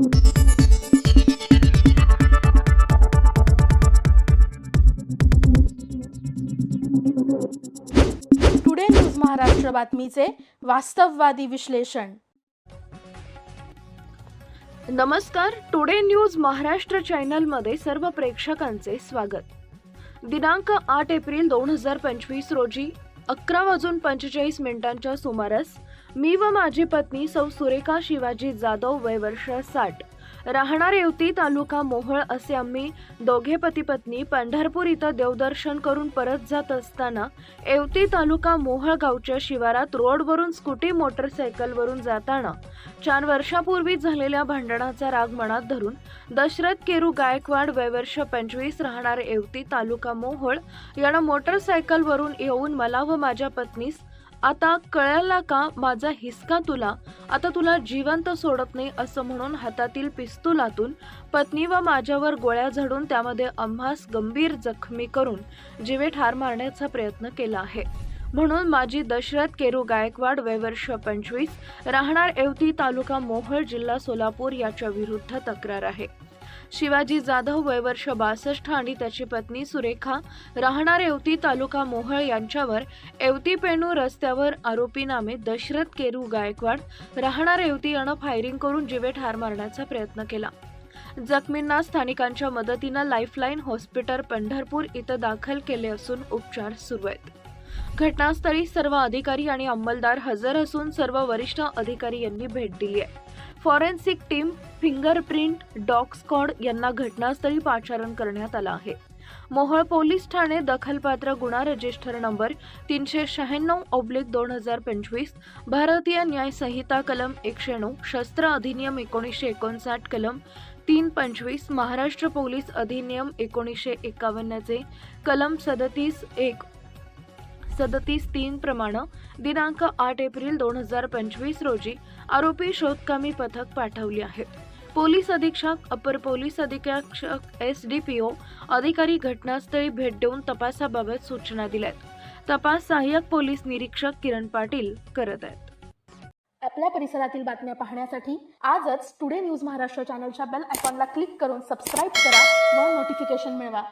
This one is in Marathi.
टुडे न्यूज महाराष्ट्र बातमीचे वास्तववादी विश्लेषण नमस्कार टुडे न्यूज महाराष्ट्र चॅनलमध्ये सर्व प्रेक्षकांचे स्वागत. दिनांक आठ एप्रिल दोन हजार पंचवीस रोजी अकरा वाजून पंचेचाळीस मिनिटांच्या सुमारास मी व माझी पत्नी सौ सुरेखा शिवाजी जाधव वय वर्ष साठ. राहणार येवती तालुका मोहोळ असे आम्ही दोघे पती पत्नी पंढरपूर इथं देवदर्शन करून परत जात असताना येवती तालुका मोहळ गावच्या शिवारात रोडवरून स्कूटी मोटरसायकलवरून जाताना चार वर्षापूर्वी झालेल्या भांडणाचा राग मनात धरून दशरथ केरू गायकवाड वयवर्ष पंचवीस राहणार येवती तालुका मोहोळ यानं मोटरसायकलवरून येऊन मला व माझ्या पत्नीस आता कळायला का माझा हिसका तुला? आता तुला जिवंत सोडत नाही असं म्हणून हातातील पिस्तुलातून पत्नी व माझ्यावर गोळ्या झाडून त्यामध्ये आम्हास गंभीर जखमी करून जीवे ठार मारण्याचा प्रयत्न केला आहे. म्हणून माझी दशरथ केरू गायकवाड वयवर्ष पंचवीस राहणार येवती तालुका मोहोळ जिल्हा सोलापूर याच्या विरुद्ध तक्रार आहे. शिवाजी जाधव वयवर्ष बासष्ट आणि त्याची पत्नी सुरेखा राहणार येवती तालुका मोहळ यांच्यावर येवती पेणू रस्त्यावर आरोपी नामे दशरथ केरू गायकवाड राहणार येवती यानं फायरिंग करून जीवे ठार मारण्याचा प्रयत्न केला. जखमींना स्थानिकांच्या मदतीनं लाईफलाईन हॉस्पिटल पंढरपूर इथं दाखल केले असून उपचार सुरू आहेत. घटनास्थळी सर्व अधिकारी आणि अंमलदार हजर असून सर्व वरिष्ठ अधिकारी यांनी भेट दिली आहे. Forensic team fingerprint dog squad यांना घटनास्थळी पाचारण करण्यात आलं आहे. मोहोळ पोलीस ठाणे दखलपात्र गुन्हा रजिस्टर नंबर तीनशे शहाण्णव ऑब्लिक दोन हजार पंचवीस भारतीय न्याय संहिता कलम एकशे नऊ शस्त्र अधिनियम एकोणीसशे एकोणसाठ कलम तीन पंचवीस महाराष्ट्र पोलीस अधिनियम एकोणीसशे एकावन्नचे कलम सदतीस एक सदतीस तीन प्रमाणे दिनांक आठ एप्रिल दोन हजार पंचवीस रोजी आरोपी शोधकामी पथक पाठवली आहे. पोलीस अधीक्षक अपर पोलीस अधीक्षक एस डी पी ओ अधिकारी घटनास्थळी भेट देऊन तपासाबाबत सूचना दिल्यात. तपास सहाय्यक पोलीस निरीक्षक किरण पाटील करत आहेत. आपल्या परिसरातील बातम्या पाहण्यासाठी आजच टुडे न्यूज महाराष्ट्र चॅनलच्या बेल आयकॉनला क्लिक करून सबस्क्राईब करा व नोटिफिकेशन मिळवा.